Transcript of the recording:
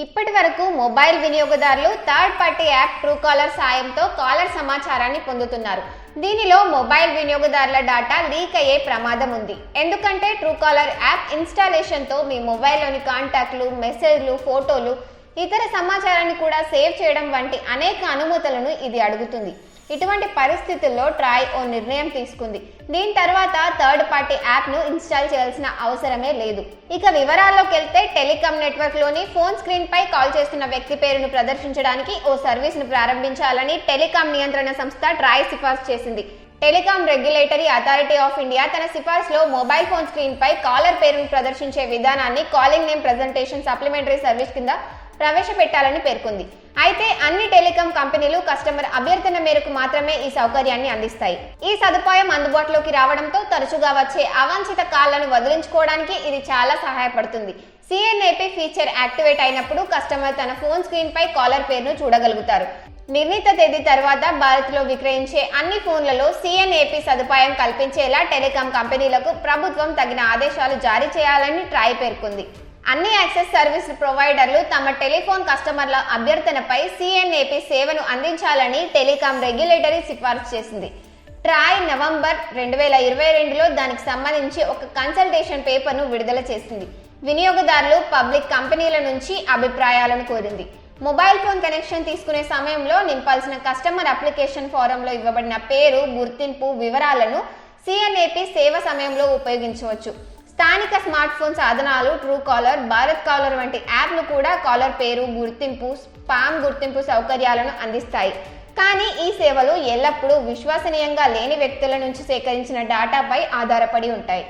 ఇప్పటి వరకు మొబైల్ వినియోగదారులు third party app Truecaller సాయంతో కాలర్ సమాచారాన్ని పొందుతున్నారు. దీనిలో మొబైల్ వినియోగదారుల డాటా లీక్ అయ్యే ప్రమాదం ఉంది. ఎందుకంటే ట్రూ కాలర్ యాప్ ఇన్స్టాలేషన్తో మీ మొబైల్లోని కాంటాక్ట్లు మెసేజ్లు ఫోటోలు ఇతర సమాచారాన్ని కూడా సేవ్ చేయడం వంటి అనేక అనుమతులను ఇది అడుగుతుంది. ఇటువంటి పరిస్థితుల్లో ట్రాయ్ ఓ నిర్ణయం తీసుకుంది. దీని తర్వాత థర్డ్ పార్టీ యాప్ను ఇన్స్టాల్ చేయాల్సిన అవసరమే లేదు. ఇక వివరాల్లోకి వెళ్తే టెలికాం నెట్వర్క్లోని ఫోన్ స్క్రీన్పై కాల్ చేస్తున్న వ్యక్తి పేరును ప్రదర్శించడానికి ఓ సర్వీస్ను ప్రారంభించాలని టెలికాం నియంత్రణ సంస్థ ట్రాయ్ సిఫార్సు చేసింది. Telecom regulatory authority of India తన సిఫార్సులో మొబైల్ ఫోన్ స్క్రీన్పై కాలర్ పేరును ప్రదర్శించే విధానాన్ని calling name presentation supplementary service కింద ప్రవేశపెట్టాలని పేర్కొంది. అయితే అన్ని టెలికాం కంపెనీలు కస్టమర్ అభ్యర్థన మేరకు మాత్రమే ఈ సౌకర్యాన్ని అందిస్తాయి. ఈ సదుపాయం అందుబాటులోకి రావడంతో తరచుగా వచ్చే అవాంఛిత కాళ్ళను వదిలించుకోవడానికి ఇది చాలా సహాయపడుతుంది. సిఎన్ఏపీ ఫీచర్ యాక్టివేట్ అయినప్పుడు కస్టమర్ తన ఫోన్ స్క్రీన్ పై కాలర్ పేరును చూడగలుగుతారు. నిర్ణీత తేదీ తర్వాత భారత్లో విక్రయించే అన్ని ఫోన్లలో సిఎన్ఏపీ సదుపాయం కల్పించేలా టెలికాం కంపెనీలకు ప్రభుత్వం తగిన ఆదేశాలు జారీ చేయాలని ట్రాయ్ పేర్కొంది. అన్ని యాక్సెస్ సర్వీస్ ప్రొవైడర్లు తమ టెలిఫోన్ కస్టమర్ల అభ్యర్థనపై సిఎన్ఏపి సేవను అందించాలని టెలికాం రెగ్యులేటరీ సిఫార్సు చేసింది. ట్రాయ్ నవంబర్ రెండు వేల ఇరవై రెండులో దానికి సంబంధించి ఒక కన్సల్టేషన్ పేపర్ను విడుదల చేసింది. వినియోగదారులు పబ్లిక్ కంపెనీల నుంచి అభిప్రాయాలను కోరింది. మొబైల్ ఫోన్ కనెక్షన్ తీసుకునే సమయంలో నింపాల్సిన కస్టమర్ అప్లికేషన్ ఫారంలో ఇవ్వబడిన పేరు గుర్తింపు వివరాలను సిఎన్ఏపి సేవ సమయంలో ఉపయోగించవచ్చు. స్థానిక స్మార్ట్ ఫోన్ సాధనాలు ట్రూ కాలర్ భారత్ కాలర్ వంటి యాప్లు కూడా కాలర్ పేరు గుర్తింపు స్పామ్ గుర్తింపు సౌకర్యాలను అందిస్తాయి. కానీ ఈ సేవలు ఎల్లప్పుడూ విశ్వసనీయంగా లేని వ్యక్తుల నుంచి సేకరించిన డేటాపై ఆధారపడి ఉంటాయి.